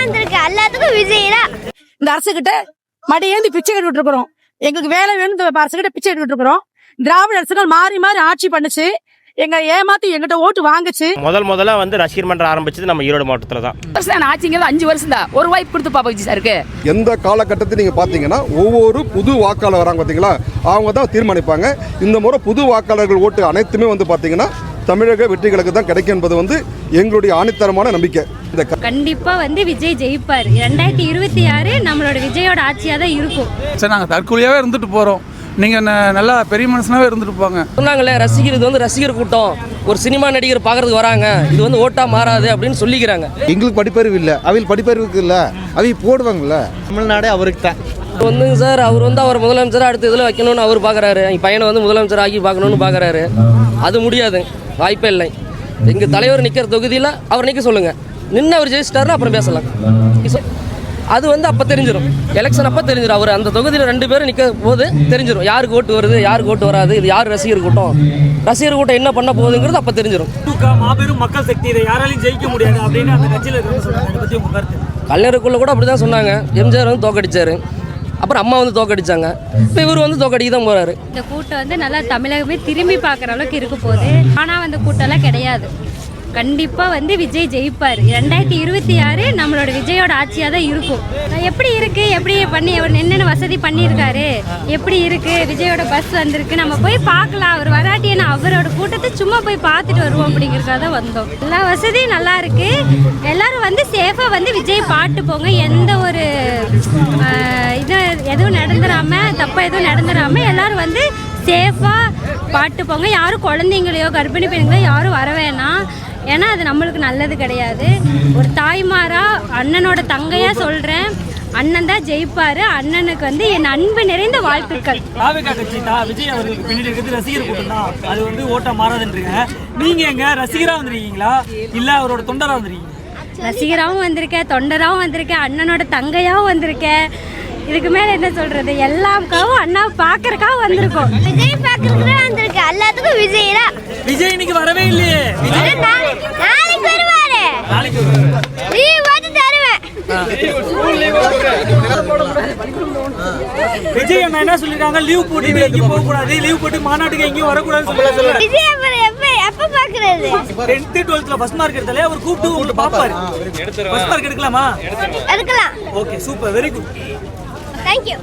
வந்திருக்கு எல்லாத்துக்கும் விஜய் தான் இந்த அரசுகிட்ட மடியேந்தி பிச்சை கட்டிட்டு இருக்கிறோம். எங்களுக்கு வேலை வேணும் இந்த அரசுகிட்ட பிச்சை எடுத்துட்டு இருக்கிறோம். திராவிட அரசுகள் மாறி மாறி ஆட்சி பண்ணுச்சு. எங்க ஏமாத்தி எங்கிட்ட ஓட்டு வாங்குச்சு. முதல் முதல்ல வந்து ரசிகர் மன்றம் ஆரம்பிச்சது நம்ம ஈரோடு மாவட்டத்தில் தான். வருஷம் ஆச்சுங்கிறது அஞ்சு வருஷம் தான். ஒரு வாய்ப்பு கொடுத்து பாப்பா விஜய் சாருக்கு. எந்த காலகட்டத்தை நீங்கள் பார்த்தீங்கன்னா ஒவ்வொரு புது வாக்காளர் வராங்க பார்த்தீங்களா? அவங்க தான் தீர்மானிப்பாங்க. இந்த முறை புது வாக்காளர்கள் ஓட்டு அனைத்துமே வந்து பார்த்தீங்கன்னா தமிழக வெற்றிகளுக்கு தான் கிடைக்கும் என்பது வந்து எங்களுடைய ஆணித்தரமான நம்பிக்கை. இந்த கண்டிப்பா வந்து விஜய் ஜெயிப்பார். ரெண்டாயிரத்தி இருபத்தி ஆறு நம்மளோட விஜயோட ஆட்சியா தான் இருக்கும். சரி நாங்கள் தற்கொலையாகவே இருந்துட்டு போகிறோம் நீங்கள் நல்லா பெரிய மனுஷனாகவே இருந்துட்டு போங்க. சொன்னாங்களே ரசிகர் இது வந்து ரசிகர் கூட்டம். ஒரு சினிமா நடிகர் பார்க்கறதுக்கு வராங்க. இது வந்து ஓட்டா மாறாது அப்படின்னு சொல்லிக்கிறாங்க. எங்களுக்கு படிப்பறிவு இல்லை. அவையில் படிப்பறிவுக்கு இல்லை. அவை போடுவாங்கல்ல. தமிழ்நாடே அவருக்கு தான் வந்துங்க சார் அவர் வந்து அவர் முதலமைச்சர் அடுத்த இதில் வைக்கணும்னு அவர் பார்க்குறாரு என் பையனை வந்து முதலமைச்சர் ஆக்கி பார்க்கணும்னு பார்க்குறாரு அது முடியாது. வாய்ப்பே இல்லை. எங்கள் தலைவர் நிற்கிற தொகுதியில் அவர் நிற்க சொல்லுங்கள் நின்று அவர் ஜெயிச்சிட்டாருன்னா அப்புறம் பேசலாம். அது வந்து அப்போ தெரிஞ்சிடும் எலெக்ஷன் அப்போ தெரிஞ்சிடும் அவர் அந்த தொகுதியில் ரெண்டு பேரும் நிற்க போது தெரிஞ்சிடும் யாருக்கு ஓட்டு வருது யாருக்கு ஓட்டு வராது இது யார் ரசிகர் கூட்டம்? ரசிகர் கூட்டம் என்ன பண்ண போகுதுங்கிறது அப்போ தெரிஞ்சிடும் மாபெரும் மக்கள் சக்தி இதை யாராலையும் ஜெயிக்க முடியாது அப்படின்னு அந்த கட்சியில் கலைஞருக்குள்ள கூட அப்படி தான் சொன்னாங்க. எம்ஜிஆர் வந்து தோக்கடிச்சாரு. அப்புறம் அம்மா வந்து தோக்கடிச்சாங்க. இப்போ இவர் வந்து தோக்கடிக்கு தான் போறாரு. இந்த கூட்டம் வந்து நல்லா தமிழகமே திரும்பி பார்க்குற அளவுக்கு இருக்க போகுது. ஆனால் அந்த கூட்டம்லாம் கிடையாது. கண்டிப்பாக வந்து விஜய் ஜெயிப்பார். ரெண்டாயிரத்தி இருபத்தி ஆறு நம்மளோட விஜயோட ஆட்சியாக தான் இருக்கும் எப்படி இருக்கு? எப்படி பண்ணி அவர் என்னென்ன வசதி பண்ணியிருக்காரு? எப்படி இருக்கு? விஜயோட பஸ் வந்திருக்கு. நம்ம போய் பார்க்கலாம். அவர் வராட்டி என்ன அவரோட கூட்டத்தை சும்மா போய் பார்த்துட்டு வருவோம் அப்படிங்கிறதுக்காக தான் வந்தோம். எல்லா வசதியும் நல்லா இருக்கு. எல்லாரும் வந்து சேஃபாக வந்து விஜய் பாட்டு போங்க. எந்த ஒரு இது எதுவும் நடந்துடாம தப்பாக எதுவும் நடந்துடாம எல்லாரும் வந்து சேஃபா பாட்டு போங்க. யாரும் குழந்தைங்களையோ கர்ப்பிணி பெண்களையோ யாரும் வர வேணாம். ஏன்னா அது நம்மளுக்கு நல்லது கிடையாது. ஒரு தாய்மாரா அண்ணனோட தங்கையா சொல்றேன். அண்ணன் தான் ஜெயிப்பாரு. அண்ணனுக்கு வந்து என் அன்பு நிறைந்த வாழ்த்துக்கள். தாவேகா கட்சி தான் விஜய் அவர்களுக்கு பின்னாடி இருக்கிறது ரசிகர் கூட்டம் தான் அது வந்து ஓட்டா மாறாதுன்றீங்க. நீங்க எங்க? ரசிகரா வந்திருக்கீங்களா? இல்ல அவரோட தொண்டரா வந்திருக்கீங்க ரசிகராகவும் வந்திருக்கேன் தொண்டராகவும் வந்திருக்கேன் அண்ணனோட தங்கையாகவும் வந்திருக்கேன். இதுக்கு மேல என்ன சொல்றது? எல்லாருக்காகவும் அண்ணா பார்க்கறக்காக வந்திருக்கோம். விஜய் பார்க்கறதுக்கு தான் வந்திருக்கு. எல்லாத்துக்கும் விஜய் தான். விஜய் இன்னைக்கு வரவே இல்லையே. விஜய்? நாளைக்கு வருவாரு. நாளைக்கு வருவாரு. லீவ் போட்டு தருவேன். விஜய் அண்ணா என்ன சொல்லிருக்காங்க? லீவ் போட்டு எங்கேயும் போக கூடாது. லீவ் போட்டு மாநாட்டுக்கு எங்கேயும் வரக்கூடாதுன்னு விஜய் அப்புறம் எப்ப எப்ப பாக்குறது? டென்த்து டுவெல்த்ல ஃபர்ஸ்ட் மார்க் எடுத்தாலே அவர் கூப்பிட்டு உங்களை பாப்பாரு. ஃபர்ஸ்ட் மார்க் எடுக்கலாமா? எடுக்கலாம். Okay super very good thank you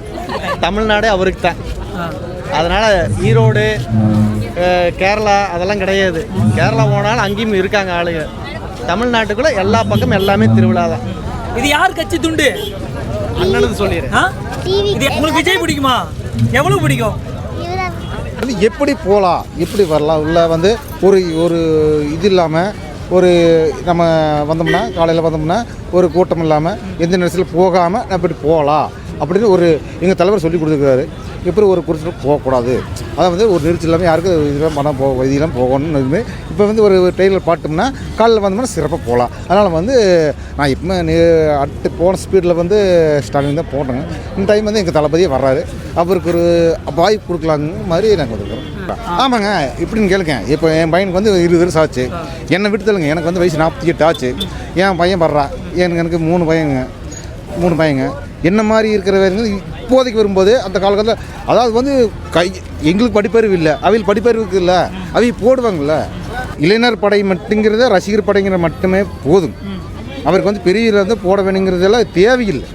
தமிழ்நாடே அவருக்கு தான். அதனால் ஈரோடு கேரளா அதெல்லாம் கிடையாது. கேரளா போனாலும் அங்கேயும் இருக்காங்க ஆளுங்க. தமிழ்நாட்டுக்குள்ளே எல்லா பக்கம் எல்லாமே திருவிழா தான். இது யார் கட்சி துண்டு? அண்ணனுக்கு சொல்லிடுறேன்? இது உங்களுக்கு விஜய் பிடிக்குமா? எவ்வளவு பிடிக்கும்? வந்து எப்படி போகலாம் எப்படி வரலாம்? உள்ள வந்து ஒரு ஒரு இது இல்லாமல் ஒரு நம்ம வந்தோம்னா காலையில் வந்தோம்னா ஒரு கூட்டம் இல்லாமல் எந்த நேரத்தில் போகாமல் நம்ம இப்படி போகலாம்? அப்படின்னு ஒரு எங்கள் தலைவர் சொல்லி கொடுத்துருக்காரு எப்படி ஒரு குறிச்சிட்டு போகக்கூடாது. அதை வந்து ஒரு நெரிச்சல் இல்லாமல் யாருக்கும் இதெல்லாம் மனம் போ இதெல்லாம் போகணும்னு இருந்து இப்போ வந்து ஒரு ட்ரெயினில் பாட்டோம்னா காலையில் வந்தோம்னா சிறப்பாக போகலாம் அதனால் வந்து நான் இப்போ நே அடுத்து போன ஸ்பீடில் வந்து ஸ்டாலின் தான் போட்டேங்க இந்த டைம் வந்து எங்கள் தளபதியே வர்றாரு. அவருக்கு ஒரு வாய்ப்பு கொடுக்கலாங்க மாதிரி நாங்கள் வந்துருக்கிறோம். ஆமாங்க இப்படின்னு கேளுங்க. இப்போ என் பையனுக்கு வந்து இருபது வருஷம் ஆச்சு. என்னை விட்டு எனக்கு வந்து வயசு நாற்பத்தி எட்டு ஆச்சு. என் பையன் வர்றா. எனக்கு எனக்கு மூணு பையங்க மூணு பையங்க. என்ன மாதிரி இருக்கிறவங்க இப்போதைக்கு வரும்போது அந்த காலகட்டத்தில் அதாவது வந்து கை எங்களுக்கு படிப்பறிவு இல்லை அவையில் படிப்பறிவுக்கு இல்லை அவை போடுவாங்கள்ல இளைஞர் படை மட்டுங்கிறத ரசிகர் படைங்கிற மட்டுமே போதும். அவருக்கு வந்து பெரிய வந்து போட வேணுங்கிறதெல்லாம் தேவையில்லை.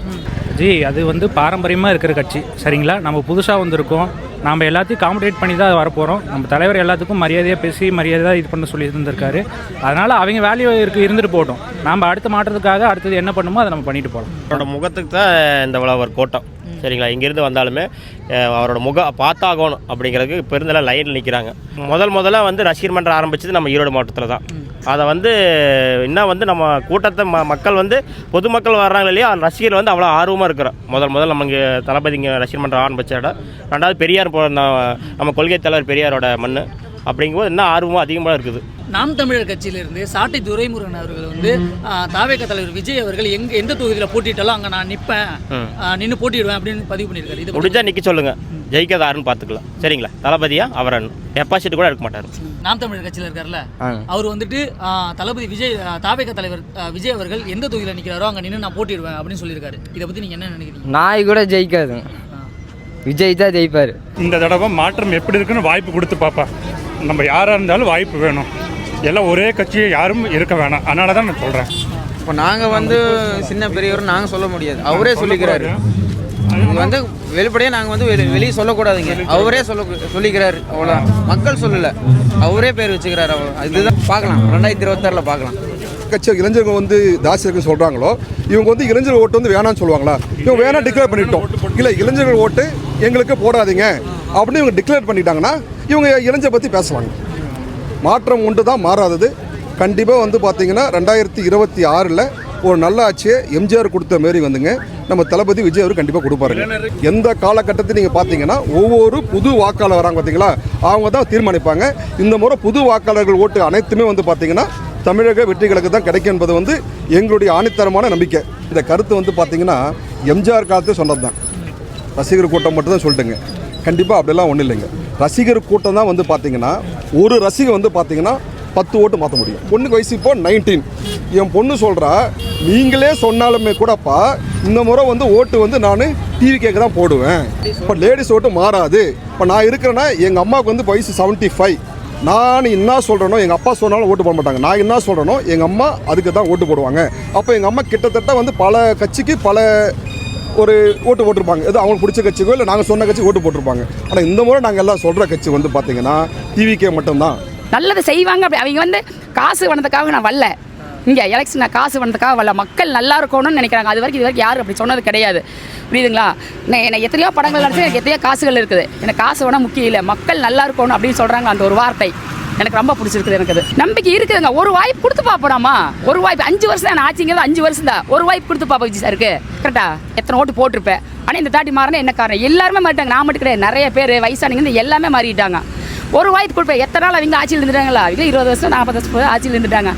ஜி அது வந்து பாரம்பரியமாக இருக்கிற கட்சி. சரிங்களா? நம்ம புதுசாக வந்திருக்கோம். நாம் எல்லாத்தையும் காம்படேட் பண்ணி தான் வரப்போகிறோம் நம்ம தலைவர் எல்லாத்துக்கும் மரியாதையாக பேசி மரியாதையாக இது பண்ண சொல்லி இருந்திருக்காரு. அதனால் அவங்க வேல்யூ இருக்கு இருந்துட்டு போகட்டும். நாம் அடுத்த மாற்றத்துக்காக அடுத்தது என்ன பண்ணுமோ அதை நம்ம பண்ணிட்டு போகலாம். அவரோட முகத்துக்கு தான் இந்த உழவர் கோட்டம். சரிங்களா? இங்கேருந்து வந்தாலுமே அவரோட முகம் பார்த்தாகணும் அப்படிங்கிறதுக்கு பெருந்தெல்லாம் லைனில் நிற்கிறாங்க முதல் முதல்ல வந்து ரசிகர் மன்றம் ஆரம்பிச்சது நம்ம ஈரோடு மாவட்டத்தில் தான். அதை வந்து இன்னும் வந்து நம்ம கூட்டத்தை ம மக்கள் வந்து பொதுமக்கள் வர்றாங்க இல்லையா? ரசிகர் வந்து அவ்வளோ ஆர்வமாக இருக்கிறோம் முதல் முதல் நம்ம இங்கே தளபதிங்க ரசிகர் மன்றம் ஆரம்பித்த இடம். ரெண்டாவது பெரியார் போ- நம்ம நம்ம கொள்கை தலைவர் பெரியாரோட மண் அப்படிங்கும்போது இன்னும் ஆர்வமும் அதிகமாக இருக்குது. நாம் தமிழர் கட்சியிலிருந்து சாட்டை துரைமுருகன் அவர்கள் வந்து தாவேக தலைவர் விஜய் அவர்கள் எங்க எந்த தொகுதியில் போட்டிட்டாலும் அங்கே நான் நிற்பேன் நின்று போட்டிடுவேன் அப்படின்னு பதிவு பண்ணியிருக்காரு. இது முடிஞ்சா நிற்க சொல்லுங்க. ஜெயிக்காதாருன்னு பார்த்துக்கலாம். சரிங்களா? தளபதியா அவரை டெபாசிட் கூட எடுக்க மாட்டார். நாம் தமிழர் கட்சியில் இருக்கார்ல? அவர் வந்துட்டு தளபதி விஜய் தாவேக தலைவர் விஜய் அவர்கள் எந்த தொகுதியில் நிற்கிறாரோ அங்கே நின்று நான் போட்டிடுவேன் அப்படின்னு சொல்லியிருக்காரு. இதை பற்றி நீங்கள் என்ன நினைக்கிறீங்க? நாய் கூட ஜெயிக்காதுங்க விஜய் தான் ஜெயிப்பார். இந்த தடவை மாற்றம் எப்படி இருக்குன்னு வாய்ப்பு கொடுத்து பாப்பா. நம்ம யாராக இருந்தாலும் வாய்ப்பு வேணும். எல்லாம் ஒரே கட்சியை யாரும் இருக்க வேணாம். அதனால தான் நான் சொல்கிறேன் இப்போ நாங்கள் வந்து சின்ன பெரியவர் நாங்கள் சொல்ல முடியாது. அவரே சொல்லிக்கிறாரு. இது வந்து வெளிப்படையாக நாங்கள் வந்து வெளி வெளியே சொல்லக்கூடாதுங்க. அவரே சொல்ல சொல்லிக்கிறாரு. அவ்வளோ மக்கள் சொல்லலை. அவரே பேர் வச்சுக்கிறாரு அவ்வளோ இதுதான் பார்க்கலாம். ரெண்டாயிரத்தி இருபத்தாறில் பார்க்கலாம். கட்சி இளைஞர்கள் வந்து தாசி இருக்கு சொல்கிறாங்களோ இவங்க வந்து இளைஞர் ஓட்டு வந்து வேணாம்னு சொல்லுவாங்களா? இவங்க வேணாம் டிக்ளேர் பண்ணிட்டோம். இல்லை இளைஞர்கள் ஓட்டு எங்களுக்கு போடாதீங்க. அப்படின்னு இவங்க டிக்ளேர் பண்ணிட்டாங்கன்னா இவங்க இளைஞ பற்றி பேசுவாங்க மாற்றம் உண்டு தான் மாறாதது. கண்டிப்பாக வந்து பார்த்தீங்கன்னா ரெண்டாயிரத்தி இருபத்தி ஆறில் ஒரு நல்ல ஆட்சியை எம்ஜிஆர் கொடுத்த மாரி வந்துங்க. நம்ம தளபதி விஜய் அவர் கண்டிப்பாக கொடுப்பாருங்க. எந்த காலகட்டத்தில் நீங்கள் பார்த்தீங்கன்னா ஒவ்வொரு புது வாக்காளர் வராங்க பார்த்தீங்களா அவங்க தான் தீர்மானிப்பாங்க. இந்த முறை புது வாக்காளர்கள் ஓட்டு அனைத்துமே வந்து பார்த்தீங்கன்னா தமிழக வெற்றிகளுக்கு தான் கிடைக்கும் என்பது வந்து எங்களுடைய ஆணித்தரமான நம்பிக்கை. இந்த கருத்து வந்து பார்த்தீங்கன்னா எம்ஜிஆர் காலத்து சொன்னது தான் ரசிகர் கூட்டம் மட்டும் தான் சொல்லிட்டுங்க. கண்டிப்பாக அப்படிலாம் ஒன்றும் இல்லைங்க. ரசிகர் கூட்டம் தான் வந்து பார்த்தீங்கன்னா ஒரு ரசிகர் வந்து பார்த்தீங்கன்னா பத்து ஓட்டு மாற்ற முடியும். பொண்ணுக்கு வயசு இப்போ நைன்டீன் என் பொண்ணு சொல்கிறா நீங்களே சொன்னாலுமே கூடப்பா இந்த முறை வந்து ஓட்டு வந்து நான் டிவி கேட்க தான் போடுவேன். இப்போ லேடிஸ் ஓட்டு மாறாது. இப்போ நான் இருக்கிறேன்னா எங்கள் அம்மாவுக்கு வந்து வயசு செவன்ட்டி ஃபைவ் நான் என்ன சொல்கிறேனோ எங்கள் அப்பா சொன்னாலும் ஓட்டு போட மாட்டாங்க. நான் என்ன சொல்கிறேனோ எங்கள் அம்மா அதுக்கு தான் ஓட்டு போடுவாங்க. அப்போ எங்கள் அம்மா கிட்டத்தட்ட வந்து பல கட்சிக்கு பல ஒரு ஓட்டு போட்டிருப்பாங்க. ஏதோ அவங்களுக்கு பிடிச்ச கட்சிக்கோ இல்லை நாங்கள் சொன்ன கட்சி ஓட்டு போட்டிருப்பாங்க. ஆனால் இந்த முறை நாங்கள் எல்லாம் சொல்கிற கட்சி வந்து பார்த்தீங்கன்னா டிவிகே மட்டும்தான். நல்லது செய்வாங்க. அப்படி அவங்க வந்து காசு வனதுக்காக நான் வரல. இங்கே எலெக்ஷன் நான் காசு வனதுக்காக வரல. மக்கள் நல்லா இருக்கணும்னு நினைக்கிறாங்க. அது வரைக்கும் இது வரைக்கும் யாரும் அப்படி சொன்னது கிடையாது. புரியுதுங்களா? நான் எனக்கு எத்தனையோ படங்கள் நடிச்சு எனக்கு எத்தனையோ காசுகள் இருக்குது. எனக்கு காசு வேணால் முக்கியம் இல்லை. மக்கள் நல்லா இருக்கணும் அப்படின்னு சொல்கிறாங்க அந்த ஒரு வார்த்தை. எனக்கு ரொம்ப பிடிச்சிருக்குது எனக்கு அது. நம்பிக்கை இருக்குதுங்க. ஒரு வாய்ப்பு கொடுத்து பார்ப்போம்மா ஒரு வாய்ப்பு அஞ்சு வருஷம் தான் நான் ஆச்சுங்கிறது அஞ்சு வருஷம் தான். ஒரு வாய்ப்பு கொடுத்து பார்ப்போம் விஜய் சாருக்கு. கரெக்டா எத்தனை ஓட்டு போட்டிருப்பேன். ஆனால் இந்த தாட்டி மாறினா என்ன காரணம்? எல்லாருமே மாறிட்டாங்க. நான் மட்டும் கிடையாது. நிறைய பேர் வயசானவங்க இருந்து எல்லாமே மாறிட்டாங்க. ஒரு வாய்ப்பு கொடுப்பேன். எத்தனை நாள் அவங்க ஆட்சியில் இருந்துட்டாங்களா? அவங்க இருபது வருஷம் நாற்பது வருஷம் ஆட்சியில் இருந்துட்டாங்க.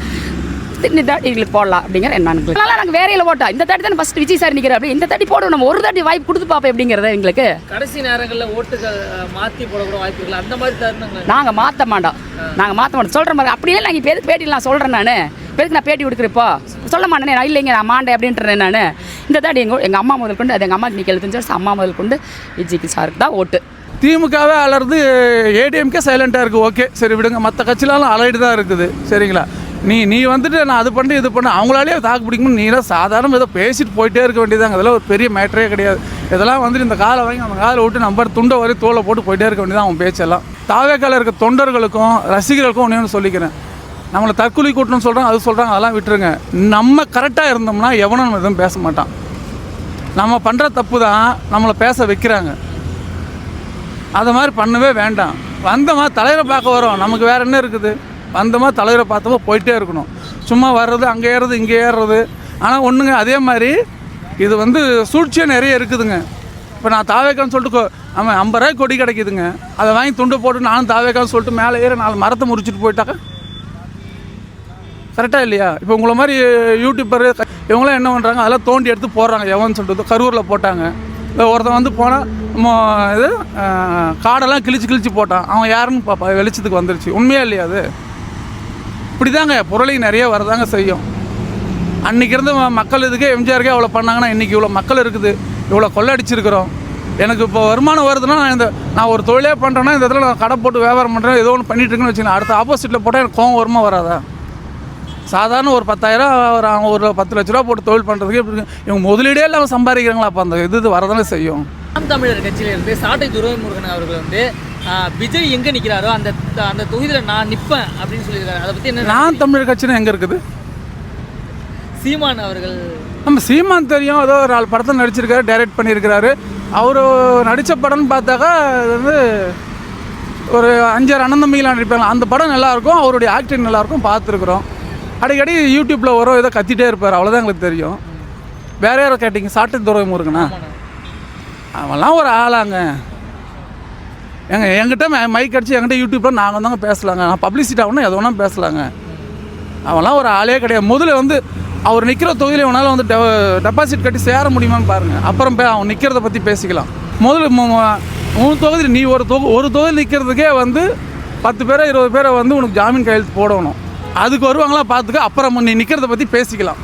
இந்த தாட்டி எங்களுக்கு போடலாம் அப்படிங்கிற எண்ணம் அதனால நாங்கள் வேறையில் ஓட்டோம் இந்த தாட்டி தான் ஃபஸ்ட் விஜய் சார் நிற்கிற அப்படி இந்த தாட்டி போடுவோம் நம்ம ஒரு தாட்டி வாய்ப்பு கொடுத்து பார்ப்போம் அப்படிங்கிறத எங்களுக்கு? கடைசி நேரங்களில் ஓட்டுகள் மாற்றி போடக்கூட வாய்ப்புகள் அந்த மாதிரி தருணங்கள். நாங்கள் மாற்ற மாட்டோம். நாங்கள் மாற்ற மாட்டோம். சொல்கிற மாதிரி அப்படியே நாங்கள் இப்போ எதுக்கு பேட்டியில் நான் சொல்கிறேன் நான். எதுக்கு நான் பேட்டி கொடுக்குறப்போ சொல்ல மாட்டேனே நான் இல்லைங்க நான் மாண்டேன் அப்படின்றேன் நான். இந்த தாட்டி எங்கள் எங்கள் அம்மா முதல் கொண்டு அது எங்கள் அம்மாக்கு நிற்க வருஷம். அம்மா முதல் கொண்டு விஜய்க்கு சாருக்கு தான் ஓட்டு. திமுகவே அலறது ஏடிஎம்கே சைலண்ட்டாக இருக்குது ஓகே. சரி விடுங்க. மற்ற கட்சியிலாம் அலைடு தான் இருக்குது. சரிங்களா? நீ நீ வந்துட்டு நான் அது பண்ணி இது பண்ண அவங்களாலேயே தாக்கு பிடிக்கணும் நீ தான் சாதாரண ஏதோ பேசிட்டு போயிட்டே இருக்க வேண்டியதாங்க அதெல்லாம் ஒரு பெரிய மேட்டரே கிடையாது. இதெல்லாம் வந்துட்டு இந்த காலை வாங்கி அந்த காலை விட்டு நம்பர் துண்டை வரை தோலை போட்டு போயிட்டே இருக்க வேண்டியதான் அவன் பேச்செல்லாம். தாவேக்கால இருக்க தொண்டர்களுக்கும் ரசிகர்களுக்கும் ஒன்று ஒன்று சொல்லிக்கிறேன். நம்மளை தற்கொலை கூட்டணும்னு சொல்கிறாங்க அது சொல்கிறாங்க அதெல்லாம் விட்டுருங்க. நம்ம கரெக்டாக இருந்தோம்னா எவனும் நம்ம எதுவும் பேச மாட்டான். நம்ம பண்ணுற தப்பு தான் நம்மளை பேச வைக்கிறாங்க. அதை மாதிரி பண்ணவே வேண்டாம். வந்தோமா தலைவரை பார்க்க வரோம். நமக்கு வேறு என்ன இருக்குது? வந்தோமா தலைவரை பார்த்தோமா போயிட்டே இருக்கணும். சும்மா வர்றது அங்கே ஏறுறது இங்கே ஏறுறது. ஆனால் ஒன்றுங்க அதே மாதிரி இது வந்து சூழ்ச்சியாக நிறைய இருக்குதுங்க. இப்போ நான் தாவேக்கான்னு சொல்லிட்டு கோ அவன் ஐம்பது ரூபாய் கொடி கிடைக்குதுங்க. அதை வாங்கி துண்டு போட்டு நானும் தாவேக்கான்னு சொல்லிட்டு மேலே ஏற நாலு மரத்தை முறிச்சிட்டு போயிட்டாக்க? கரெக்டாக இல்லையா? இப்போ உங்களை மாதிரி யூடியூப்பர் இவங்களாம் என்ன பண்ணுறாங்க அதெல்லாம் தோண்டி எடுத்து போடுறாங்க. எவன் சொல்லிட்டு கரூரில் போட்டாங்க. இல்லை ஒருத்தன் வந்து போனால் இது காடெல்லாம் கிழிச்சு கிழிச்சு போட்டான். அவன் யாருன்னு பாப்பா? வெளிச்சத்துக்கு வந்துருச்சு. உண்மையாக இல்லையா அது? இப்படி தாங்க புரளி நிறைய வரதாங்க செய்யும். அன்றைக்கி இருந்த மக்கள் இதுக்கே எம்ஜிஆருக்கே அவ்வளோ பண்ணாங்கன்னா இன்றைக்கி இவ்வளோ மக்கள் இருக்குது இவ்வளோ கொள்ளடிச்சிருக்கிறோம். எனக்கு இப்போ வருமானம் வருதுன்னா நான் இந்த நான் ஒரு தொழிலே பண்ணுறேன்னா இந்த இடத்துல நான் கடை போட்டு வியாபாரம் பண்ணுறேன் ஏதோ ஒன்று பண்ணிட்டு இருக்கேன்னு வச்சுக்கோங்க. அடுத்த ஆப்போசிட்டில் போட்டால் எனக்கு கோவம் வருமா வராதா? சாதாரண ஒரு பத்தாயிரம் ஒரு அவங்க ஒரு பத்து லட்ச ரூபா போட்டு தொழில் பண்ணுறதுக்கு எப்படி இவங்க முதலீடே இல்லாமல் சம்பாதிக்கிறாங்களா அப்போ அந்த இது இது வரதானே செய்யும். நாம் தமிழர் கட்சியிலிருந்து சாட்டை துரைமுருகன் அவர்கள் வந்து விஜய் எங்கே நிற்கிறாரோ அந்த அந்த தொகுதியில் நான் நிற்பேன் அப்படின்னு சொல்லியிருக்காரு. அதை பற்றி என்ன நான் தமிழர் கட்சின்னு எங்கே இருக்குது? சீமான் அவர்கள். நம்ம சீமான் தெரியும். ஏதோ ஒரு நாலு படத்தை நடிச்சிருக்காரு டைரக்ட் பண்ணியிருக்கிறாரு. அவர் நடித்த படம்னு பார்த்தாக்கா அது வந்து ஒரு அஞ்சாறு அண்ணன் தம்பிகளாக நடிப்பாங்க. அந்த படம் நல்லாயிருக்கும் அவருடைய ஆக்டிங் நல்லாயிருக்கும் பார்த்துருக்குறோம். அடிக்கடி யூடியூப்பில் வரும் ஏதோ கத்திட்டே இருப்பார். அவ்வளோதான் எங்களுக்கு தெரியும். வேற யாரோ கேட்டிங்க? சாட்டு துறை முருகனா அவன்லாம் ஒரு ஆளாங்க. எங்க என்கிட்ட மைக் அடிச்சு என்கிட்ட யூடியூப்பில் நாங்கள் தாங்க பேசலாங்க. நான் பப்ளிசிட்டி ஆகணும் எது வேணால் பேசலாங்க. அவன்லாம் ஒரு ஆளே கிடையாது. முதல்ல வந்து அவர் நிற்கிற தொகுதியில் இவனால் வந்து டெ- டெபாசிட் கட்டி சேர முடியுமான்னு பாருங்கள் அப்புறம் பே அவன் நிற்கிறத பற்றி பேசிக்கலாம். முதல்ல மூணு மு- தொகுதியில் நீ ஒரு தொகு ஒரு தொகுதி நிற்கிறதுக்கே வந்து பத்து பேரை இருபது பேரை வந்து உனக்கு ஜாமீன் கையெழுத்து போடணும். அதுக்கு வருவாங்களா பார்த்துக்க அப்புறம் நீ நிற்கிறத பற்றி பேசிக்கலாம்.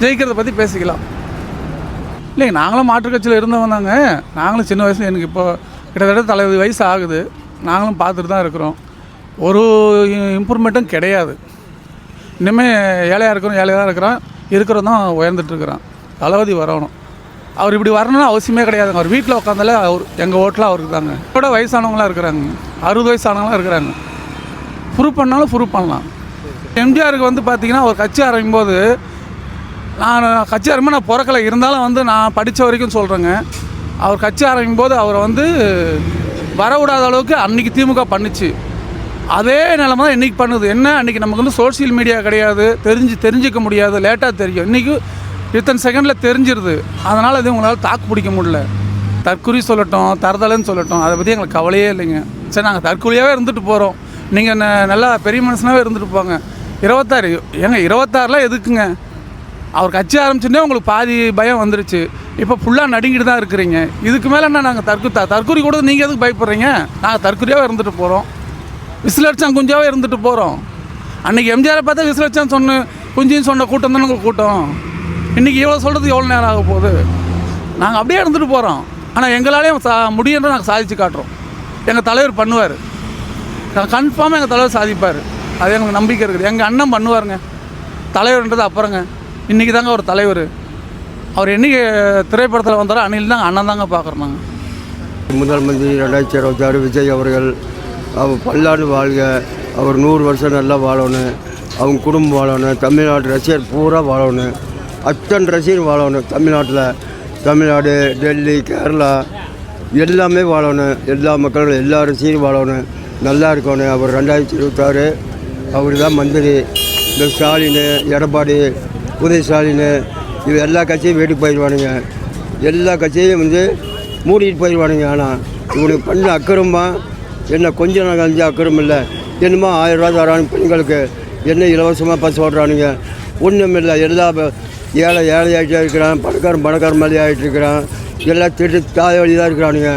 ஜெயிக்கிறத பற்றி பேசிக்கலாம். இல்லைங்க நாங்களும் மாற்றுக்கட்சியில் இருந்தவங்க தாங்க. நாங்களும் சின்ன வயசில் எனக்கு இப்போ கிட்டத்தட்ட தலைவது வயசு ஆகுது. நாங்களும் பார்த்துட்டு தான் இருக்கிறோம். ஒரு இம்ப்ரூவ்மெண்ட்டும் கிடையாது. இன்னுமே ஏழையாக இருக்கிறோம் ஏழையாக தான் இருக்கிறோம் இருக்கிறோம் தான் உயர்ந்துட்டுருக்குறான் தளபதி வரணும். அவர் இப்படி வரணும்னு அவசியமே கிடையாதுங்க. அவர் வீட்டில் உட்காந்தால அவர் எங்கள் ஓட்டில் அவருக்கு தாங்க கூட வயசானவங்களாம் இருக்கிறாங்க. அறுபது வயசானவங்களாம் இருக்கிறாங்க. ப்ரூவ் பண்ணாலும் ப்ரூவ் பண்ணலாம். எம்ஜிஆருக்கு வந்து பார்த்தீங்கன்னா ஒரு கட்சி ஆரம்பிக்கும் போது நான் கட்சி ஆரம்பி நான் பிறக்கலை. இருந்தாலும் வந்து நான் படித்த வரைக்கும் சொல்கிறேங்க அவர் கட்சி ஆரம்பிக்கும் போது அவரை வந்து வரவிடாத அளவுக்கு அன்னைக்கு திமுக பண்ணுச்சு. அதே நிலமை தான் இன்றைக்கி பண்ணுது. என்ன? அன்றைக்கி நமக்கு வந்து சோஷியல் மீடியா கிடையாது. தெரிஞ்சு தெரிஞ்சிக்க முடியாது. லேட்டாக தெரியும். இன்றைக்கி இத்தனை செகண்டில் தெரிஞ்சிருது. அதனால் அது உங்களால் தாக்கு பிடிக்க முடியல. தற்குறி சொல்லட்டும் தரதலைன்னு சொல்லட்டும் அதை பற்றி எங்களுக்கு கவலையே இல்லைங்க. சரி நாங்கள் தற்கொலையாகவே இருந்துட்டு போகிறோம் நீங்கள் நல்லா பெரிய மனுஷனாகவே இருந்துட்டு போங்க. இருபத்தாறு ஏங்க இருபத்தாறுலாம் எதுக்குங்க? அவர் கட்சி ஆரம்பிச்சுட்டே உங்களுக்கு பாதி பயம் வந்துருச்சு. இப்போ ஃபுல்லாக நடுங்கிட்டு தான் இருக்கிறீங்க. இதுக்கு மேலே என்ன நாங்கள் தற்கு த தற்கொலை கூட நீங்கள் எதுக்கு பயப்படுறீங்க? நாங்கள் தற்கொலையாகவே இருந்துட்டு போகிறோம் விசிலடிச்சான் குஞ்சாவே இருந்துட்டு போகிறோம் அன்றைக்கி எம்ஜிஆரை பார்த்தா விசிலடிச்சான் சொன்ன குஞ்சின்னு சொன்ன கூட்டம் தானே உங்கள் கூட்டம்? இன்றைக்கி இவ்வளோ சொல்கிறது எவ்வளோ நேரம் ஆக போகுது? நாங்கள் அப்படியே இருந்துட்டு போகிறோம் ஆனால் எங்களாலேயும் சா முடியுன்ற நாங்கள் சாதிச்சு காட்டுறோம். எங்கள் தலைவர் பண்ணுவார். கன்ஃபார்மாக எங்கள் தலைவர் சாதிப்பார். அது எங்களுக்கு நம்பிக்கை இருக்குது. எங்கள் அண்ணன் பண்ணுவாருங்க. தலைவர்ன்றது அப்புறங்க. இன்றைக்கி தாங்க ஒரு தலைவர். அவர் என்னைக்கு திரைப்படத்தில் வந்தாலும் அணில் தாங்க அண்ணன் தாங்க பார்க்குறோம் நாங்கள் முதல் மந்திரி ரெண்டாயிரத்தி இருபத்தாறு விஜய் அவர்கள் அவர் பல்லாண்டு வாழ்க. அவர் நூறு வருஷம் நல்லா வாழணும். அவங்க குடும்பம் வாழணும். தமிழ்நாட்டு ரசிகர் பூரா வாழணும். அத்தனை ரசிகர் வாழணும் தமிழ்நாட்டில். தமிழ்நாடு டெல்லி கேரளா எல்லாமே வாழணும். எல்லா மக்களும் எல்லா ரசிகரும் வாழணும். நல்லா இருக்கணும். அவர் ரெண்டாயிரத்தி இருபத்தாறு அவர் தான் மந்திரி. இந்த ஸ்டாலின் எடப்பாடி உதய ஸ்டாலின் இது எல்லா கட்சியும் வீட்டுக்கு போயிடுவானுங்க. எல்லா கட்சியும் வந்து மூடிட்டு போயிடுவானுங்க. ஆனால் இவனுக்கு பண்ண அக்கிரமா என்ன கொஞ்சம் நாங்கள் அஞ்சு அக்கிரம் இல்லை. என்னமோ ஆயிரம் ரூபா தரானு பெண்களுக்கு என்ன இலவசமாக பஸ் ஓடுறானுங்க ஒன்றும் இல்லை. எல்லா ஏழை ஏழை ஆகிட்டே இருக்கிறான். பணக்காரன் பணக்காரன் மாதிரி ஆகிட்டு இருக்கிறான். எல்லாம் திட்டு தாய் வழி தான் இருக்கிறானுங்க.